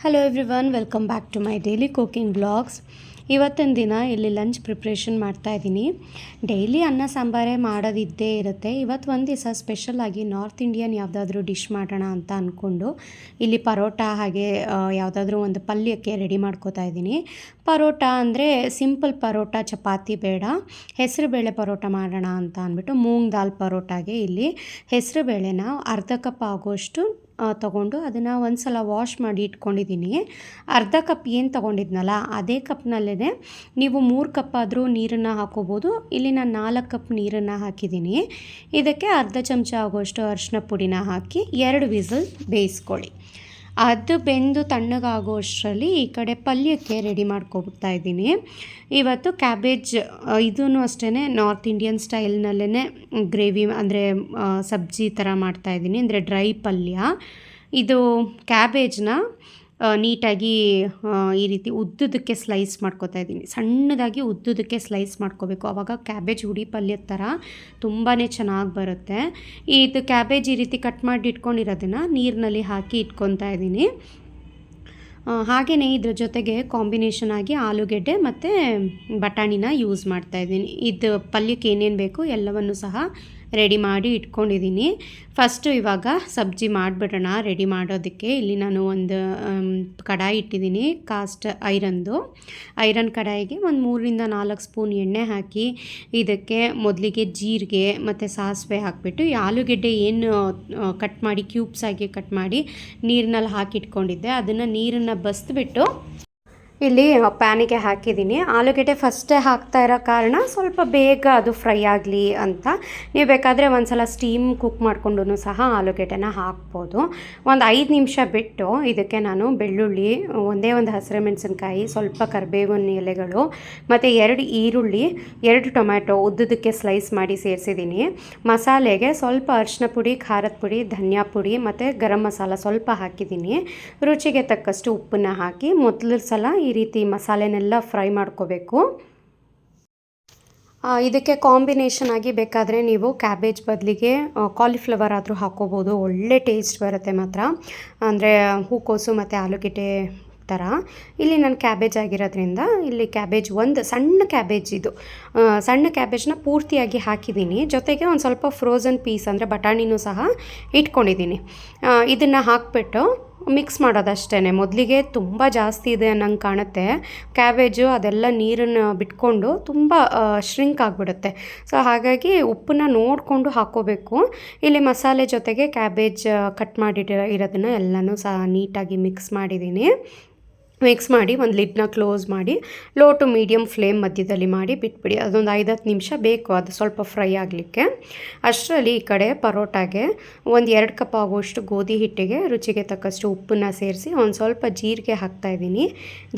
Hello everyone welcome back to my daily cooking blogs ಇವತ್ತಿನ ದಿನ ಇಲ್ಲಿ ಲಂಚ್ ಪ್ರಿಪ್ರೇಷನ್ ಮಾಡ್ತಾ ಇದ್ದೀನಿ. ಡೈಲಿ ಅನ್ನ ಸಾಂಬಾರೇ ಮಾಡೋದಿದ್ದೇ ಇರುತ್ತೆ. ಇವತ್ತು ಒಂದು ದಿವಸ ಸ್ಪೆಷಲಾಗಿ ನಾರ್ತ್ ಇಂಡಿಯನ್ ಯಾವುದಾದ್ರೂ ಡಿಶ್ ಮಾಡೋಣ ಅಂತ ಅಂದ್ಕೊಂಡು ಇಲ್ಲಿ ಪರೋಟ ಹಾಗೆ ಯಾವುದಾದ್ರೂ ಒಂದು ಪಲ್ಯಕ್ಕೆ ರೆಡಿ ಮಾಡ್ಕೋತಾ ಇದ್ದೀನಿ. ಪರೋಟ ಅಂದರೆ ಸಿಂಪಲ್ ಪರೋಟ, ಚಪಾತಿ ಬೇಡ. ಹೆಸರುಬೇಳೆ ಪರೋಟ ಮಾಡೋಣ ಅಂತ ಅಂದ್ಬಿಟ್ಟು, ಮೂಂಗ್ ದಾಲ್ ಪರೋಟಾಗೆ ಇಲ್ಲಿ ಹೆಸರುಬೇಳೆನ ಅರ್ಧ ಕಪ್ ಆಗೋಷ್ಟು ತೊಗೊಂಡು ಅದನ್ನು ಒಂದು ಸಲ ವಾಶ್ ಮಾಡಿ ಇಟ್ಕೊಂಡಿದ್ದೀನಿ. ಅರ್ಧ ಕಪ್ ಏನು ತೊಗೊಂಡಿದ್ನಲ್ಲ, ಅದೇ ಕಪ್ನಲ್ಲೇ ನೀವು ಮೂರು ಕಪ್ ಆದರೂ ನೀರನ್ನು ಹಾಕೋಬೋದು. ಇಲ್ಲಿ ನಾನು ನಾಲ್ಕು ಕಪ್ ನೀರನ್ನು ಹಾಕಿದ್ದೀನಿ. ಇದಕ್ಕೆ ಅರ್ಧ ಚಮಚ ಆಗೋಷ್ಟು ಅರಿಶಿನ ಪುಡಿನ ಹಾಕಿ ಎರಡು ವಿಸಲ್ ಬೇಯಿಸ್ಕೊಳ್ಳಿ. ಅದು ಬೆಂದು ತಣ್ಣಗಾಗೋ ಅಷ್ಟರಲ್ಲಿ ಈ ಕಡೆ ಪಲ್ಯಕ್ಕೆ ರೆಡಿ ಮಾಡ್ಕೊಬಿಡ್ತಾ ಇದ್ದೀನಿ. ಇವತ್ತು ಕ್ಯಾಬೇಜ್ ಇದೂ ಅಷ್ಟೇ ನಾರ್ತ್ ಇಂಡಿಯನ್ ಸ್ಟೈಲ್ನಲ್ಲೇ ಗ್ರೇವಿ, ಅಂದರೆ ಸಬ್ಜಿ ಥರ ಮಾಡ್ತಾಯಿದ್ದೀನಿ ಅಂದರೆ ಡ್ರೈ ಪಲ್ಯ. ಇದು ಕ್ಯಾಬೇಜ್ನ ನೀಟಾಗಿ ಈ ರೀತಿ ಉದ್ದುದಕ್ಕೆ ಸ್ಲೈಸ್ ಮಾಡ್ಕೋತಾ ಇದ್ದೀನಿ. ಸಣ್ಣದಾಗಿ ಉದ್ದುದಕ್ಕೆ ಸ್ಲೈಸ್ ಮಾಡ್ಕೋಬೇಕು. ಆವಾಗ ಕ್ಯಾಬೇಜ್ ಹುಡಿ ಪಲ್ಯದ ಥರ ತುಂಬಾ ಚೆನ್ನಾಗಿ ಬರುತ್ತೆ. ಇದು ಕ್ಯಾಬೇಜ್ ಈ ರೀತಿ ಕಟ್ ಮಾಡಿ ಇಟ್ಕೊಂಡಿರೋದನ್ನು ನೀರಿನಲ್ಲಿ ಹಾಕಿ ಇಟ್ಕೊತಾ ಇದ್ದೀನಿ. ಹಾಗೆಯೇ ಇದ್ರ ಜೊತೆಗೆ ಕಾಂಬಿನೇಷನ್ ಆಗಿ ಆಲೂಗೆಡ್ಡೆ ಮತ್ತು ಬಟಾಣಿನ ಯೂಸ್ ಮಾಡ್ತಾಯಿದ್ದೀನಿ ಇದು ಪಲ್ಯಕ್ಕೆ ಏನೇನು ಬೇಕು ಎಲ್ಲವನ್ನು ಸಹ ರೆಡಿ ಮಾಡಿ ಇಟ್ಕೊಂಡಿದ್ದೀನಿ. ಫಸ್ಟು ಇವಾಗ ಸಬ್ಜಿ ಮಾಡಿಬಿಡೋಣ. ರೆಡಿ ಮಾಡೋದಕ್ಕೆ ಇಲ್ಲಿ ನಾನು ಒಂದು ಕಡಾಯಿ ಇಟ್ಟಿದ್ದೀನಿ. ಕಾಸ್ಟ್ ಐರನ್ದು ಐರನ್ ಕಡಾಯಿಗೆ ಒಂದು ಮೂರರಿಂದ ನಾಲ್ಕು ಸ್ಪೂನ್ ಎಣ್ಣೆ ಹಾಕಿ ಇದಕ್ಕೆ ಮೊದಲಿಗೆ ಜೀರಿಗೆ ಮತ್ತು ಸಾಸಿವೆ ಹಾಕಿಬಿಟ್ಟು ಈ ಆಲೂಗೆಡ್ಡೆ ಏನು ಕಟ್ ಮಾಡಿ ಕ್ಯೂಬ್ಸ್ ಆಗಿ ಕಟ್ ಮಾಡಿ ನೀರಿನಲ್ಲಿ ಹಾಕಿಟ್ಕೊಂಡಿದ್ದೆ. ಅದನ್ನು ನೀರನ್ನು ಬಸ್ದುಬಿಟ್ಟು ಇಲ್ಲಿ ಪ್ಯಾನಿಗೆ ಹಾಕಿದ್ದೀನಿ. ಆಲೂಗೆಡ್ಡೆ ಫಸ್ಟೇ ಹಾಕ್ತಾ ಇರೋ ಕಾರಣ ಸ್ವಲ್ಪ ಬೇಗ ಅದು ಫ್ರೈ ಆಗಲಿ ಅಂತ. ನೀವು ಬೇಕಾದರೆ ಒಂದು ಸಲ ಸ್ಟೀಮ್ ಕುಕ್ ಮಾಡಿಕೊಂಡು ಸಹ ಆಲೂಗೆಡ್ಡೆನ ಹಾಕ್ಬೋದು. ಒಂದು ಐದು ನಿಮಿಷ ಬಿಟ್ಟು ಇದಕ್ಕೆ ನಾನು ಬೆಳ್ಳುಳ್ಳಿ, ಒಂದೇ ಒಂದು ಹಸಿರು ಮೆಣಸಿನ್ಕಾಯಿ, ಸ್ವಲ್ಪ ಕರಿಬೇವಿನ ಎಲೆಗಳು, ಮತ್ತು ಎರಡು ಈರುಳ್ಳಿ, ಎರಡು ಟೊಮ್ಯಾಟೊ ಉದ್ದದಕ್ಕೆ ಸ್ಲೈಸ್ ಮಾಡಿ ಸೇರಿಸಿದ್ದೀನಿ. ಮಸಾಲೆಗೆ ಸ್ವಲ್ಪ ಅರಿಶಿನ ಪುಡಿ, ಖಾರದ ಪುಡಿ, ಧನಿಯಾ ಪುಡಿ, ಮತ್ತು ಗರಂ ಮಸಾಲ ಸ್ವಲ್ಪ ಹಾಕಿದ್ದೀನಿ. ರುಚಿಗೆ ತಕ್ಕಷ್ಟು ಉಪ್ಪನ್ನ ಹಾಕಿ ಮೊದಲ ಸಲ ಈ ರೀತಿ ಮಸಾಲೆನೆಲ್ಲ ಫ್ರೈ ಮಾಡ್ಕೋಬೇಕು. ಇದಕ್ಕೆ ಕಾಂಬಿನೇಷನ್ ಆಗಿ ಬೇಕಾದರೆ ನೀವು ಕ್ಯಾಬೇಜ್ ಬದಲಿಗೆ ಕಾಲಿಫ್ಲವರ್ ಆದರೂ ಹಾಕೋಬೋದು. ಒಳ್ಳೆ ಟೇಸ್ಟ್ ಬರುತ್ತೆ ಮಾತ್ರ. ಅಂದರೆ ಹೂಕೋಸು ಮತ್ತು ಆಲೂಗೆಡ್ಡೆ ಥರ ಇಲ್ಲಿ ನಾನು ಕ್ಯಾಬೇಜ್ ಆಗಿರೋದ್ರಿಂದ ಇಲ್ಲಿ ಕ್ಯಾಬೇಜ್ ಒಂದು ಸಣ್ಣ ಕ್ಯಾಬೇಜ್ ಇದು. ಸಣ್ಣ ಕ್ಯಾಬೇಜ್ನ ಪೂರ್ತಿಯಾಗಿ ಹಾಕಿದ್ದೀನಿ. ಜೊತೆಗೆ ಒಂದು ಸ್ವಲ್ಪ ಫ್ರೋಝನ್ ಪೀಸ್ ಅಂದರೆ ಬಟಾಣಿನೂ ಸಹ ಇಟ್ಕೊಂಡಿದ್ದೀನಿ. ಇದನ್ನು ಹಾಕ್ಬಿಟ್ಟು ಮಿಕ್ಸ್ ಮಾಡೋದಷ್ಟೇ ಮೊದಲಿಗೆ ತುಂಬ ಜಾಸ್ತಿ ಇದೆ ಅನ್ನಂಗೆ ಕಾಣುತ್ತೆ. ಕ್ಯಾಬೇಜು ಅದೆಲ್ಲ ನೀರನ್ನು ಬಿಟ್ಕೊಂಡು ತುಂಬ ಶ್ರಿಂಕ್ ಆಗಿಬಿಡುತ್ತೆ. ಸೊ ಹಾಗಾಗಿ ಉಪ್ಪನ್ನ ನೋಡಿಕೊಂಡು ಹಾಕೋಬೇಕು ಇಲ್ಲಿ ಮಸಾಲೆ ಜೊತೆಗೆ ಕ್ಯಾಬೇಜ್ ಕಟ್ ಮಾಡಿಟ್ಟಿರೋ ಇರೋದನ್ನು ಎಲ್ಲನೂ ಸಹ ನೀಟಾಗಿ ಮಿಕ್ಸ್ ಮಾಡಿದ್ದೀನಿ. ಮಿಕ್ಸ್ ಮಾಡಿ, ಒಂದು ಲಿಡ್ನ ಕ್ಲೋಸ್ ಮಾಡಿ ಲೋ ಟು ಮೀಡಿಯಮ್ ಫ್ಲೇಮ್ ಮಧ್ಯದಲ್ಲಿ ಮಾಡಿ ಬಿಟ್ಬಿಡಿ. ಅದೊಂದು ಐದು ಹತ್ತು ನಿಮಿಷ ಬೇಕು ಅದು ಸ್ವಲ್ಪ ಫ್ರೈ ಆಗಲಿಕ್ಕೆ. ಅಷ್ಟರಲ್ಲಿ ಈ ಕಡೆ ಪರೋಟಾಗೆ ಒಂದು ಎರಡು ಕಪ್ ಆಗುವಷ್ಟು ಗೋಧಿ ಹಿಟ್ಟಿಗೆ ರುಚಿಗೆ ತಕ್ಕಷ್ಟು ಉಪ್ಪನ್ನು ಸೇರಿಸಿ ಒಂದು ಸ್ವಲ್ಪ ಜೀರಿಗೆ ಹಾಕ್ತಾಯಿದ್ದೀನಿ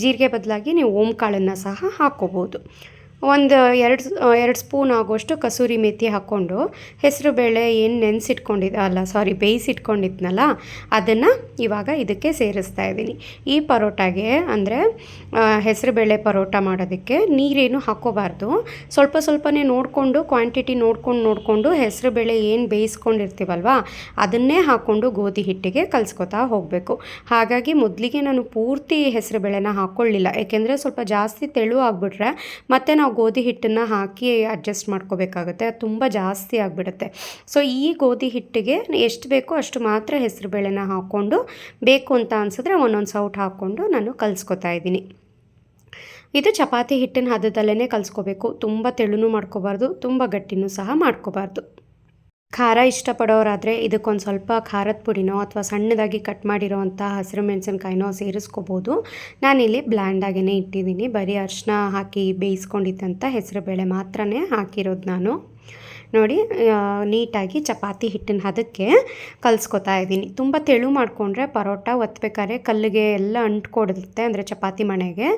ಜೀರಿಗೆ ಬದಲಾಗಿ ನೀವು ಓಂಕಾಳನ್ನು ಕಾಳನ್ನು ಸಹ ಹಾಕ್ಕೋಬೋದು ಒಂದು ಎರಡು ಎರಡು ಸ್ಪೂನ್ ಆಗೋಷ್ಟು ಕಸೂರಿ ಮೆಥಿ ಹಾಕ್ಕೊಂಡು ಹೆಸರು ಬೇಳೆ ಏನು ನೆನೆಸಿಟ್ಕೊಂಡಿದ್ದ, ಅಲ್ಲ ಸಾರಿ ಬೇಯಿಸಿಟ್ಕೊಂಡಿದ್ನಲ್ಲ, ಅದನ್ನು ಇವಾಗ ಇದಕ್ಕೆ ಸೇರಿಸ್ತಾ ಇದ್ದೀನಿ. ಈ ಪರೋಟಾಗೆ ಅಂದರೆ ಹೆಸರುಬೇಳೆ ಪರೋಟ ಮಾಡೋದಕ್ಕೆ ನೀರೇನು ಹಾಕೋಬಾರ್ದು. ಸ್ವಲ್ಪ ಸ್ವಲ್ಪನೇ ನೋಡಿಕೊಂಡು ಕ್ವಾಂಟಿಟಿ ನೋಡ್ಕೊಂಡು, ನೋಡಿಕೊಂಡು ಹೆಸರುಬೇಳೆ ಏನು ಬೇಯಿಸ್ಕೊಂಡಿರ್ತೀವಲ್ವ, ಅದನ್ನೇ ಹಾಕ್ಕೊಂಡು ಗೋಧಿ ಹಿಟ್ಟಿಗೆ ಕಲಿಸ್ಕೊತಾ ಹೋಗಬೇಕು. ಹಾಗಾಗಿ ಮೊದಲಿಗೆ ನಾನು ಪೂರ್ತಿ ಹೆಸರುಬೇಳೆನ ಹಾಕ್ಕೊಳ್ಳಿಲ್ಲ ಏಕೆಂದರೆ ಸ್ವಲ್ಪ ಜಾಸ್ತಿ ತೆಳು ಆಗಿಬಿಟ್ರೆ ಮತ್ತು ನಾವು ನಾವು ಗೋಧಿ ಹಿಟ್ಟನ್ನು ಹಾಕಿ ಅಡ್ಜಸ್ಟ್ ಮಾಡ್ಕೋಬೇಕಾಗುತ್ತೆ. ಅದು ತುಂಬ ಜಾಸ್ತಿ ಆಗಿಬಿಡುತ್ತೆ. ಸೊ ಈ ಗೋಧಿ ಹಿಟ್ಟಿಗೆ ಎಷ್ಟು ಬೇಕೋ ಅಷ್ಟು ಮಾತ್ರ ಹೆಸರು ಬೇಳೆನ ಹಾಕ್ಕೊಂಡು ಬೇಕು ಅಂತ ಅನಿಸಿದ್ರೆ ಒಂದೊಂದು ಸೌಟ್ ಹಾಕ್ಕೊಂಡು ನಾನು ಕಲಿಸ್ಕೊತಾ ಇದ್ದೀನಿ. ಇದು ಚಪಾತಿ ಹಿಟ್ಟಿನ ಹದದಲ್ಲೇ ಕಲಿಸ್ಕೋಬೇಕು. ತುಂಬ ತೆಳುನೂ ಮಾಡ್ಕೋಬಾರ್ದು, ತುಂಬ ಗಟ್ಟಿನೂ ಸಹ ಮಾಡ್ಕೋಬಾರ್ದು. ಖಾರ ಇಷ್ಟಪಡೋರಾದರೆ ಇದಕ್ಕೊಂದು ಸ್ವಲ್ಪ ಖಾರದ ಪುಡಿನೋ ಅಥವಾ ಸಣ್ಣದಾಗಿ ಕಟ್ ಮಾಡಿರೋ ಅಂಥ ಹಸಿರು ಮೆಣಸಿನ್ಕಾಯಿನೋ ಸೇರಿಸ್ಕೋಬೋದು. ನಾನಿಲ್ಲಿ ಬ್ಲ್ಯಾಂಡಾಗೇ ಇಟ್ಟಿದ್ದೀನಿ. ಬರೀ ಅರಿಶಿನ ಹಾಕಿ ಬೇಯಿಸ್ಕೊಂಡಿದ್ದಂಥ ಹೆಸರುಬೇಳೆ ಮಾತ್ರನೇ ಹಾಕಿರೋದು ನಾನು. ನೋಡಿ ನೀಟಾಗಿ ಚಪಾತಿ ಹಿಟ್ಟಿನ ಹದಕ್ಕೆ ಕಲಿಸ್ಕೊತಾ ಇದ್ದೀನಿ. ತುಂಬ ತೆಳು ಮಾಡಿಕೊಂಡ್ರೆ ಪರೋಟ ಒತ್ತಬೇಕಾದ್ರೆ ಕಲ್ಲಿಗೆ ಎಲ್ಲ ಅಂಟ್ಕೊಡುತ್ತೆ ಅಂದರೆ ಚಪಾತಿ ಮಣೆಗೆ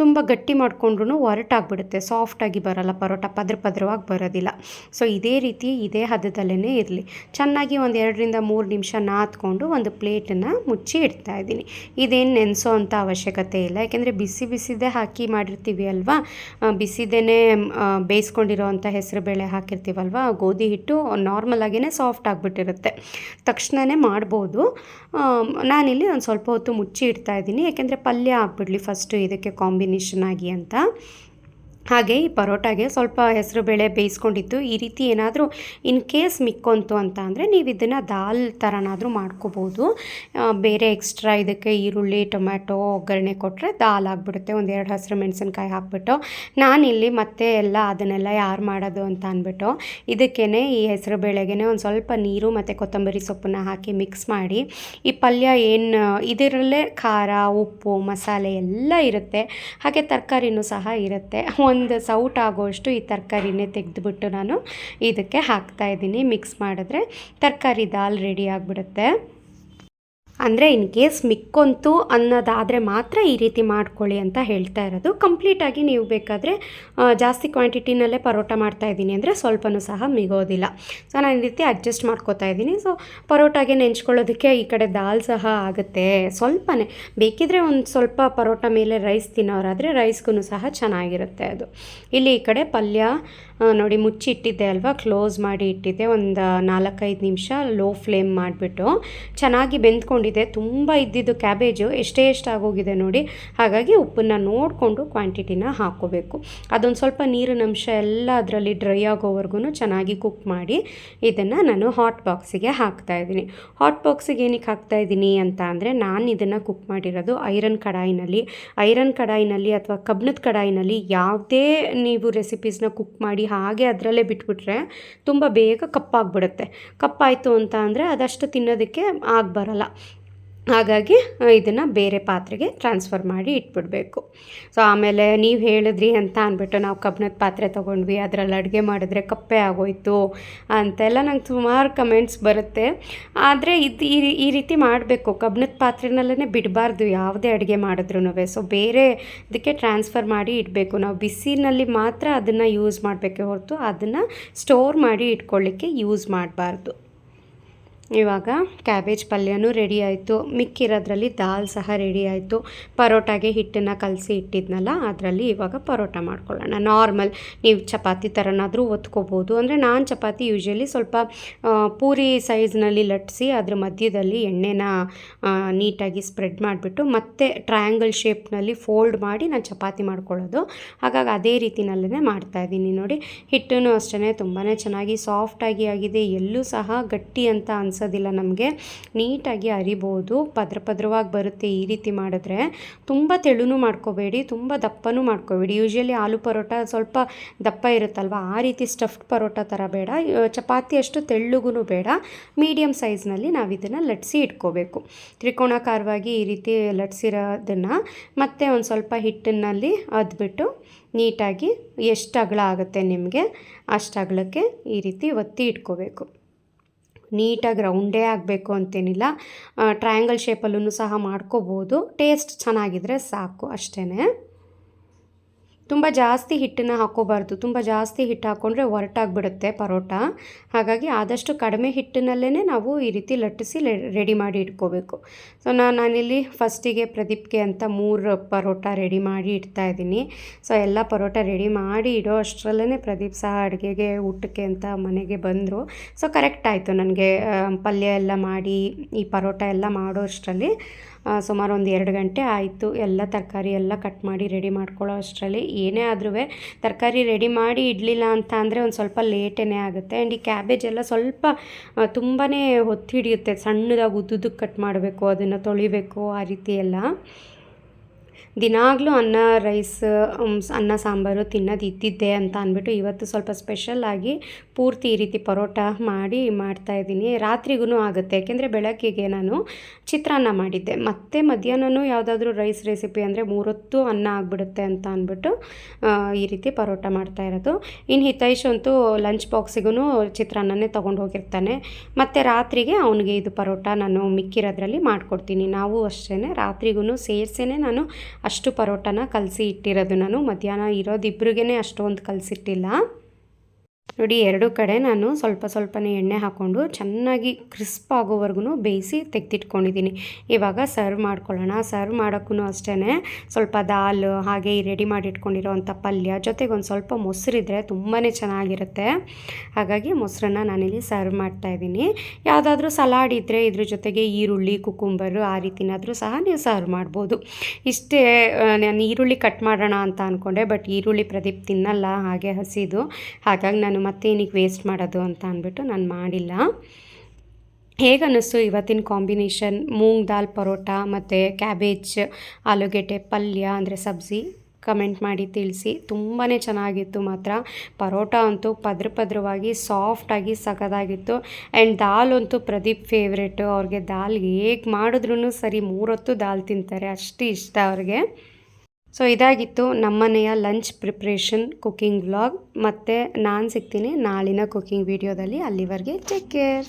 ತುಂಬ ಗಟ್ಟಿ ಮಾಡಿಕೊಂಡ್ರೂ ಒರಟಾಗ್ಬಿಡುತ್ತೆ. ಸಾಫ್ಟಾಗಿ ಬರೋಲ್ಲ ಪರೋಟ, ಪದ್ರ ಪದ್ರವಾಗಿ ಬರೋದಿಲ್ಲ. ಸೊ ಇದೇ ರೀತಿ ಇದೇ ಹದದಲ್ಲೇ ಇರಲಿ. ಚೆನ್ನಾಗಿ ಒಂದು ಎರಡರಿಂದ ಮೂರು ನಿಮಿಷ ನಾದ್ಕೊಂಡು ಒಂದು ಪ್ಲೇಟನ್ನು ಮುಚ್ಚಿ ಇಡ್ತಾ ಇದ್ದೀನಿ. ಇದೇನು ನೆನೆಸೋ ಅಂಥ ಅವಶ್ಯಕತೆ ಇಲ್ಲ. ಯಾಕೆಂದರೆ ಬಿಸಿ ಬಿಸಿದೇ ಹಾಕಿ ಮಾಡಿರ್ತೀವಿ ಅಲ್ವಾ? ಬಿಸಿದೇ ಬೇಯಿಸ್ಕೊಂಡಿರೋ ಅಂಥ ಹೆಸರು ಬೇಳೆ ಹಾಕಿರ್ತೀವಲ್ವ? ಅಲ್ವಾ ಗೋಧಿ ಹಿಟ್ಟು ನಾರ್ಮಲ್ ಆಗಿಯೇ ಸಾಫ್ಟ್ ಆಗಿಬಿಟ್ಟಿರುತ್ತೆ. ತಕ್ಷಣವೇ ಮಾಡ್ಬೋದು. ನಾನಿಲ್ಲಿ ಒಂದು ಸ್ವಲ್ಪ ಹೊತ್ತು ಮುಚ್ಚಿ ಇಡ್ತಾ ಇದ್ದೀನಿ. ಯಾಕೆಂದರೆ ಪಲ್ಯ ಹಾಕ್ಬಿಡ್ಲಿ ಫಸ್ಟು ಇದಕ್ಕೆ ಕಾಂಬಿನೇಷನ್ ಆಗಿ ಅಂತ. ಹಾಗೆ ಈ ಪರೋಟಾಗೆ ಸ್ವಲ್ಪ ಹೆಸರು ಬೇಳೆ ಬೇಯಿಸ್ಕೊಂಡಿತ್ತು ಈ ರೀತಿ ಏನಾದರೂ ಇನ್ ಕೇಸ್ ಮಿಕ್ಕೊಂತು ಅಂತ ಅಂದರೆ ನೀವು ಇದನ್ನು ದಾಲ್ ಥರನಾದರೂ ಮಾಡ್ಕೋಬೋದು. ಬೇರೆ ಎಕ್ಸ್ಟ್ರಾ ಇದಕ್ಕೆ ಈರುಳ್ಳಿ, ಟೊಮ್ಯಾಟೊ ಒಗ್ಗರಣೆ ಕೊಟ್ಟರೆ ದಾಲ್ ಆಗಿಬಿಡುತ್ತೆ. ಒಂದೆರಡು ಹಸಿರು ಮೆಣಸಿನ್ಕಾಯಿ ಹಾಕ್ಬಿಟ್ಟು ನಾನಿಲ್ಲಿ ಮತ್ತೆ ಎಲ್ಲ ಅದನ್ನೆಲ್ಲ ಯಾರು ಮಾಡೋದು ಅಂತ ಅಂದ್ಬಿಟ್ಟು ಇದಕ್ಕೇ ಈ ಹೆಸರು ಬೇಳೆಗೆ ಒಂದು ಸ್ವಲ್ಪ ನೀರು ಮತ್ತು ಕೊತ್ತಂಬರಿ ಸೊಪ್ಪನ್ನ ಹಾಕಿ ಮಿಕ್ಸ್ ಮಾಡಿ, ಈ ಪಲ್ಯ ಏನು, ಇದರಲ್ಲೇ ಖಾರ, ಉಪ್ಪು, ಮಸಾಲೆ ಎಲ್ಲ ಇರುತ್ತೆ. ಹಾಗೆ ತರಕಾರಿನೂ ಸಹ ಇರುತ್ತೆ. ಒಂದು ಸೌಟ್ ಆಗೋಷ್ಟು ಈ ತರಕಾರಿನೇ ತೆಗೆದುಬಿಟ್ಟು ನಾನು ಇದಕ್ಕೆ ಹಾಕ್ತಾ ಇದ್ದೀನಿ. ಮಿಕ್ಸ್ ಮಾಡಿದ್ರೆ ತರಕಾರಿ ದಾಲ್ ರೆಡಿ ಆಗಿಬಿಡುತ್ತೆ. ಅಂದರೆ ಇನ್ ಕೇಸ್ ಮಿಕ್ಕೊಂತು ಅನ್ನೋದಾದರೆ ಮಾತ್ರ ಈ ರೀತಿ ಮಾಡ್ಕೊಳ್ಳಿ ಅಂತ ಹೇಳ್ತಾ ಇರೋದು. ಕಂಪ್ಲೀಟಾಗಿ ನೀವು ಬೇಕಾದರೆ ಜಾಸ್ತಿ ಕ್ವಾಂಟಿಟಿನಲ್ಲೇ ಪರೋಟ ಮಾಡ್ತಾ ಇದ್ದೀನಿ ಅಂದರೆ ಸ್ವಲ್ಪನೂ ಸಹ ಮಿಗೋದಿಲ್ಲ. ಸೊ ನಾನು ಈ ರೀತಿ ಅಡ್ಜಸ್ಟ್ ಮಾಡ್ಕೋತಾ ಇದ್ದೀನಿ. ಸೊ ಪರೋಟಾಗೆ ನೆಂಚ್ಕೊಳ್ಳೋದಕ್ಕೆ ಈ ಕಡೆ ದಾಲ್ ಸಹ ಆಗುತ್ತೆ. ಸ್ವಲ್ಪನೇ. ಬೇಕಿದ್ರೆ ಒಂದು ಸ್ವಲ್ಪ ಪರೋಟ ಮೇಲೆ ರೈಸ್ ತಿನ್ನೋರಾದರೆ ರೈಸ್ಗೂ ಸಹ ಚೆನ್ನಾಗಿರುತ್ತೆ ಅದು. ಇಲ್ಲಿ ಈ ಕಡೆ ಪಲ್ಯ ನೋಡಿ ಮುಚ್ಚಿಟ್ಟಿದ್ದೆ ಅಲ್ವಾ? ಕ್ಲೋಸ್ ಮಾಡಿ ಇಟ್ಟಿದ್ದೆ. ಒಂದು ನಾಲ್ಕೈದು ನಿಮಿಷ ಲೋ ಫ್ಲೇಮ್ ಮಾಡಿಬಿಟ್ಟು ಚೆನ್ನಾಗಿ ಬೆಂದ್ಕೊಂಡಿದೆ ತುಂಬ ಇದ್ದಿದ್ದು ಕ್ಯಾಬೇಜು ಎಷ್ಟೇ ಎಷ್ಟಾಗೋಗಿದೆ ನೋಡಿ. ಹಾಗಾಗಿ ಉಪ್ಪನ್ನು ನೋಡಿಕೊಂಡು ಕ್ವಾಂಟಿಟಿನ ಹಾಕೋಬೇಕು ಅದೊಂದು ಸ್ವಲ್ಪ ನೀರಿನ ಅಂಶ ಎಲ್ಲ ಅದರಲ್ಲಿ ಡ್ರೈ ಆಗೋವರೆಗೂ ಚೆನ್ನಾಗಿ ಕುಕ್ ಮಾಡಿ ಇದನ್ನು ನಾನು ಹಾಟ್ ಬಾಕ್ಸಿಗೆ ಹಾಕ್ತಾ ಇದ್ದೀನಿ. ಹಾಟ್ ಬಾಕ್ಸಿಗೆ ಏನಕ್ಕೆ ಹಾಕ್ತಾ ಇದ್ದೀನಿ ಅಂತ ಅಂದರೆ, ನಾನು ಇದನ್ನು ಕುಕ್ ಮಾಡಿರೋದು ಐರನ್ ಕಡಾಯಿನಲ್ಲಿ. ಐರನ್ ಕಡಾಯಿನಲ್ಲಿ ಅಥವಾ ಕಬ್ಬಿಣದ ಕಡಾಯಿನಲ್ಲಿ ಯಾವುದೇ ನೀವು ರೆಸಿಪೀಸ್ನ ಕುಕ್ ಮಾಡಿ ಹಾಗೆ ಅದರಲ್ಲೇ ಬಿಟ್ಬಿಟ್ರೆ ತುಂಬ ಬೇಗ ಕಪ್ಪಾಗ್ಬಿಡುತ್ತೆ. ಕಪ್ಪಾಯಿತು ಅಂತ ಅಂದರೆ ಅದಷ್ಟು ತಿನ್ನೋದಕ್ಕೆ ಆಗಬರಲ್ಲ. ಹಾಗಾಗಿ ಇದನ್ನು ಬೇರೆ ಪಾತ್ರೆಗೆ ಟ್ರಾನ್ಸ್ಫರ್ ಮಾಡಿ ಇಟ್ಬಿಡಬೇಕು. ಸೊ ಆಮೇಲೆ ನೀವು ಹೇಳಿದ್ರಿ ಅಂತ ಅಂದ್ಬಿಟ್ಟು ನಾವು ಕಬ್ಬಿಣದ ಪಾತ್ರೆ ತೊಗೊಂಡ್ವಿ, ಅದರಲ್ಲಿ ಅಡುಗೆ ಮಾಡಿದ್ರೆ ಕಪ್ಪೆ ಆಗೋಯ್ತು ಅಂತೆಲ್ಲ ನಂಗೆ ಸುಮಾರು ಕಮೆಂಟ್ಸ್ ಬರುತ್ತೆ. ಆದರೆ ಇದು ಈ ರೀತಿ ಮಾಡಬೇಕು, ಕಬ್ಬಿಣದ ಪಾತ್ರೆನಲ್ಲೇ ಬಿಡಬಾರ್ದು, ಯಾವುದೇ ಅಡುಗೆ ಮಾಡಿದ್ರೂ ಸೊ ಬೇರೆ ಇದಕ್ಕೆ ಟ್ರಾನ್ಸ್ಫರ್ ಮಾಡಿ ಇಡಬೇಕು. ನಾವು ಬಿಸಿನಲ್ಲಿ ಮಾತ್ರ ಅದನ್ನು ಯೂಸ್ ಮಾಡಬೇಕೆ ಹೊರತು ಅದನ್ನು ಸ್ಟೋರ್ ಮಾಡಿ ಇಟ್ಕೊಳ್ಳಿಕ್ಕೆ ಯೂಸ್ ಮಾಡಬಾರ್ದು. ಇವಾಗ ಕ್ಯಾಬೇಜ್ ಪಲ್ಯನೂ ರೆಡಿ ಆಯಿತು. ಮಿಕ್ಕಿರೋದ್ರಲ್ಲಿ ದಾಲ್ ಸಹ ರೆಡಿ ಆಯಿತು. ಪರೋಟಾಗೆ ಹಿಟ್ಟನ್ನು ಕಲಸಿ ಇಟ್ಟಿದ್ನಲ್ಲ, ಅದರಲ್ಲಿ ಇವಾಗ ಪರೋಟ ಮಾಡ್ಕೊಳ್ಳೋಣ. ನಾರ್ಮಲ್ ನೀವು ಚಪಾತಿ ಥರನಾದರೂ ಒತ್ಕೋಬೋದು. ಅಂದರೆ ನಾನು ಚಪಾತಿ ಯೂಶ್ವಲಿ ಸ್ವಲ್ಪ ಪೂರಿ ಸೈಜ್ನಲ್ಲಿ ಲಟ್ಟಿಸಿ ಅದ್ರ ಮಧ್ಯದಲ್ಲಿ ಎಣ್ಣೆನ ನೀಟಾಗಿ ಸ್ಪ್ರೆಡ್ ಮಾಡಿಬಿಟ್ಟು ಮತ್ತೆ ಟ್ರಯಾಂಗಲ್ ಶೇಪ್ನಲ್ಲಿ ಫೋಲ್ಡ್ ಮಾಡಿ ನಾನು ಚಪಾತಿ ಮಾಡ್ಕೊಳ್ಳೋದು. ಹಾಗಾಗಿ ಅದೇ ರೀತಿನಲ್ಲೇ ಮಾಡ್ತಾಯಿದ್ದೀನಿ ನೋಡಿ. ಹಿಟ್ಟೂ ಅಷ್ಟೇ ತುಂಬಾ ಚೆನ್ನಾಗಿ ಸಾಫ್ಟಾಗಿ ಆಗಿದೆ. ಎಲ್ಲೂ ಸಹ ಗಟ್ಟಿ ಅಂತ ಅನ್ಸೋದಿಲ್ಲ ನಮಗೆ. ನೀಟಾಗಿ ಅರಿಬೋದು, ಪದ್ರ ಪದ್ರವಾಗಿ ಬರುತ್ತೆ ಈ ರೀತಿ ಮಾಡಿದ್ರೆ. ತುಂಬ ತೆಳುನೂ ಮಾಡ್ಕೋಬೇಡಿ, ತುಂಬ ದಪ್ಪನೂ ಮಾಡ್ಕೋಬೇಡಿ. ಯೂಶ್ವಲಿ ಆಲೂ ಪರೋಟ ಸ್ವಲ್ಪ ದಪ್ಪ ಇರುತ್ತಲ್ವ? ಆ ರೀತಿ ಸ್ಟಫ್ಡ್ ಪರೋಟ ಥರ ಬೇಡ. ಚಪಾತಿ ಅಷ್ಟು ತೆಳ್ಳಗೂ ಬೇಡ. ಮೀಡಿಯಮ್ ಸೈಜ್ನಲ್ಲಿ ನಾವು ಇದನ್ನು ಲಟ್ಸಿ ಇಟ್ಕೋಬೇಕು. ತ್ರಿಕೋಣಾಕಾರವಾಗಿ ಈ ರೀತಿ ಲಟ್ಸಿರೋದನ್ನು ಮತ್ತೆ ಒಂದು ಸ್ವಲ್ಪ ಹಿಟ್ಟಿನಲ್ಲಿ ಅದ್ಬಿಟ್ಟು ನೀಟಾಗಿ ಎಷ್ಟು ಅಗಲ ಆಗುತ್ತೆ ನಿಮಗೆ ಅಷ್ಟು ಅಗಲಕ್ಕೆ ಈ ರೀತಿ ಒತ್ತಿ ಇಟ್ಕೋಬೇಕು. ನೀಟಾಗಿ ರೌಂಡೇ ಆಗಬೇಕು ಅಂತೇನಿಲ್ಲ. ಟ್ರಯಾಂಗಲ್ ಶೇಪಲ್ಲೂ ಸಹ ಮಾಡ್ಕೋಬೋದು. ಟೇಸ್ಟ್ ಚೆನ್ನಾಗಿದ್ರೆ ಸಾಕು ಅಷ್ಟೇ ತುಂಬ ಜಾಸ್ತಿ ಹಿಟ್ಟನ್ನು ಹಾಕ್ಕೋಬಾರ್ದು ತುಂಬ ಜಾಸ್ತಿ ಹಿಟ್ಟು ಹಾಕ್ಕೊಂಡ್ರೆ ಒರಟಾಗ್ಬಿಡುತ್ತೆ ಪರೋಟ. ಹಾಗಾಗಿ ಆದಷ್ಟು ಕಡಿಮೆ ಹಿಟ್ಟಿನಲ್ಲೇ ನಾವು ಈ ರೀತಿ ಲಟ್ಟಿಸಿ ರೆಡಿ ಮಾಡಿ ಇಟ್ಕೋಬೇಕು. ಸೊ ನಾನು ನಾನಿಲ್ಲಿ ಫಸ್ಟಿಗೆ ಪ್ರದೀಪ್ಗೆ ಅಂತ ಮೂರು ಪರೋಟ ರೆಡಿ ಮಾಡಿ ಇಡ್ತಾ ಇದ್ದೀನಿ. ಸೊ ಎಲ್ಲ ಪರೋಟ ರೆಡಿ ಮಾಡಿ ಇಡೋ ಅಷ್ಟರಲ್ಲೇ ಪ್ರದೀಪ್ ಸಹ ಅಡುಗೆಗೆ, ಊಟಕ್ಕೆ ಅಂತ ಮನೆಗೆ ಬಂದರು. ಸೊ ಕರೆಕ್ಟ್ ಆಯಿತು ನನಗೆ ಪಲ್ಯ ಎಲ್ಲ ಮಾಡಿ, ಈ ಪರೋಟ ಎಲ್ಲ ಮಾಡೋ ಅಷ್ಟರಲ್ಲಿ ಸುಮಾರು ಒಂದು ಎರಡು ಗಂಟೆ ಆಯಿತು. ಎಲ್ಲ ತರಕಾರಿ ಎಲ್ಲ ಕಟ್ ಮಾಡಿ ರೆಡಿ ಮಾಡ್ಕೊಳ್ಳೋ ಅಷ್ಟರಲ್ಲಿ ಏನೇ ಆದ್ರೂ ತರಕಾರಿ ರೆಡಿ ಮಾಡಿ ಇಡಲಿಲ್ಲ ಅಂತ ಅಂದರೆ ಒಂದು ಸ್ವಲ್ಪ ಲೇಟೇ ಆಗುತ್ತೆ. ಆ್ಯಂಡ್ ಈ ಕ್ಯಾಬೇಜ್ ಎಲ್ಲ ಸ್ವಲ್ಪ ತುಂಬಾ ಹೊತ್ತಿಡಿಯುತ್ತೆ ಸಣ್ಣದಾಗಿ ಉದ್ದುದಕ್ಕೆ ಕಟ್ ಮಾಡಬೇಕು, ಅದನ್ನು ತೊಳಿಬೇಕು, ಆ ರೀತಿ ಎಲ್ಲ. ದಿನಾಗಲೂ ಅನ್ನ, ರೈಸ್ ಅನ್ನ, ಸಾಂಬಾರು ತಿನ್ನೋದು ಇದ್ದಿದ್ದೆ ಅಂತ ಅಂದ್ಬಿಟ್ಟು ಇವತ್ತು ಸ್ವಲ್ಪ ಸ್ಪೆಷಲ್ಲಾಗಿ ಪೂರ್ತಿ ಈ ರೀತಿ ಪರೋಟ ಮಾಡಿ ಮಾಡ್ತಾ ಇದ್ದೀನಿ. ರಾತ್ರಿಗೂ ಆಗುತ್ತೆ. ಯಾಕೆಂದರೆ ಬೆಳಗ್ಗೆಗೆ ನಾನು ಚಿತ್ರಾನ್ನ ಮಾಡಿದ್ದೆ. ಮತ್ತು ಮಧ್ಯಾಹ್ನನೂ ಯಾವುದಾದ್ರೂ ರೈಸ್ ರೆಸಿಪಿ ಅಂದರೆ ಮೂರೊತ್ತು ಅನ್ನ ಆಗಿಬಿಡುತ್ತೆ ಅಂತ ಅಂದ್ಬಿಟ್ಟು ಈ ರೀತಿ ಪರೋಟ ಮಾಡ್ತಾ ಇರೋದು. ಇನ್ನು ಹಿತೈಷ್ ಅಂತೂ ಲಂಚ್ ಬಾಕ್ಸಿಗೂ ಚಿತ್ರಾನ್ನನೇ ತೊಗೊಂಡು ಹೋಗಿರ್ತಾನೆ. ಮತ್ತು ರಾತ್ರಿಗೆ ಅವನಿಗೆ ಇದು ಪರೋಟ ನಾನು ಮಿಕ್ಕಿರೋದ್ರಲ್ಲಿ ಮಾಡಿಕೊಡ್ತೀನಿ. ನಾವು ಅಷ್ಟೇ ರಾತ್ರಿಗೂ ಸೇರಿಸೇ ನಾನು ಅಷ್ಟು ಪರೋಟನ ಕಲಸಿ ಇಟ್ಟಿರೋದು ನಾನು. ಮಧ್ಯಾಹ್ನ ಇರೋದು ಇಬ್ರಿಗೇ ಅಷ್ಟೊಂದು ಕಲಸಿಟ್ಟಿಲ್ಲ. ನೋಡಿ, ಎರಡು ಕಡೆ ನಾನು ಸ್ವಲ್ಪ ಸ್ವಲ್ಪನೇ ಎಣ್ಣೆ ಹಾಕ್ಕೊಂಡು ಚೆನ್ನಾಗಿ ಕ್ರಿಸ್ಪ್ ಆಗೋವರೆಗೂ ಬೇಯಿಸಿ ತೆಗೆದಿಟ್ಕೊಂಡಿದ್ದೀನಿ. ಇವಾಗ ಸರ್ವ್ ಮಾಡ್ಕೊಳ್ಳೋಣ. ಸರ್ವ್ ಮಾಡೋಕ್ಕೂ ಅಷ್ಟೇ ಸ್ವಲ್ಪ ದಾಲ್, ಹಾಗೆ ರೆಡಿ ಮಾಡಿ ಇಟ್ಕೊಂಡಿರೋವಂಥ ಪಲ್ಯ, ಜೊತೆಗೆ ಒಂದು ಸ್ವಲ್ಪ ಮೊಸರಿದ್ರೆ ತುಂಬಾ ಚೆನ್ನಾಗಿರುತ್ತೆ. ಹಾಗಾಗಿ ಮೊಸರನ್ನ ನಾನಿಲ್ಲಿ ಸರ್ವ್ ಮಾಡ್ತಾಯಿದ್ದೀನಿ ಯಾವುದಾದ್ರೂ ಸಲಾಡ್ ಇದ್ದರೆ ಇದ್ರ ಜೊತೆಗೆ ಈರುಳ್ಳಿ, ಕುಕುಂಬರು ಆ ರೀತಿನಾದರೂ ಸಹ ನೀವು ಸರ್ವ್ ಮಾಡ್ಬೋದು. ಇಷ್ಟೇ ನಾನು ಈರುಳ್ಳಿ ಕಟ್ ಮಾಡೋಣ ಅಂತ ಅಂದ್ಕೊಂಡೆ ಬಟ್ ಈರುಳ್ಳಿ ಪ್ರದೀಪ್ ತಿನ್ನಲ್ಲ, ಹಾಗೆ ಹಸಿದು. ಹಾಗಾಗಿ ನಾನು ಮತ್ತೇನಿಗೆ ವೇಸ್ಟ್ ಮಾಡೋದು ಅಂತ ಅಂದ್ಬಿಟ್ಟು ನಾನು ಮಾಡಿಲ್ಲ. ಹೇಗೆ ಅನ್ನಿಸ್ತು ಇವತ್ತಿನ ಕಾಂಬಿನೇಷನ್ ಮೂಂಗ್ ದಾಲ್ ಪರೋಟ ಮತ್ತು ಕ್ಯಾಬೇಜ್ ಆಲೂಗೆಡ್ಡೆ, ಪಲ್ಯ ಅಂದರೆ ಸಬ್ಜಿ? ಕಮೆಂಟ್ ಮಾಡಿ ತಿಳಿಸಿ. ತುಂಬಾ ಚೆನ್ನಾಗಿತ್ತು ಮಾತ್ರ. ಪರೋಟ ಅಂತೂ ಪದ್ರ ಪದ್ರವಾಗಿ ಸಾಫ್ಟಾಗಿ ಸಖತ್ತಾಗಿತ್ತು ಆ್ಯಂಡ್ ದಾಲ್ ಅಂತೂ ಪ್ರದೀಪ್ ಫೇವ್ರೇಟು ಅವ್ರಿಗೆ ದಾಲ್ ಹೇಗೆ ಮಾಡಿದ್ರೂ ಸರಿ ಮೂರೊತ್ತು ದಾಲ್ ತಿಂತಾರೆ. ಅಷ್ಟು ಇಷ್ಟ ಅವ್ರಿಗೆ. ಸೊ ಇದಾಗಿತ್ತು ನಮ್ಮನೆಯ ಲಂಚ್ ಪ್ರಿಪ್ರೇಷನ್ ಕುಕ್ಕಿಂಗ್ ವ್ಲಾಗ್ ಮತ್ತು ನಾನು ಸಿಗ್ತೀನಿ ನಾಳಿನ ಕುಕ್ಕಿಂಗ್ ವೀಡಿಯೋದಲ್ಲಿ ಅಲ್ಲಿವರೆಗೆ. Take care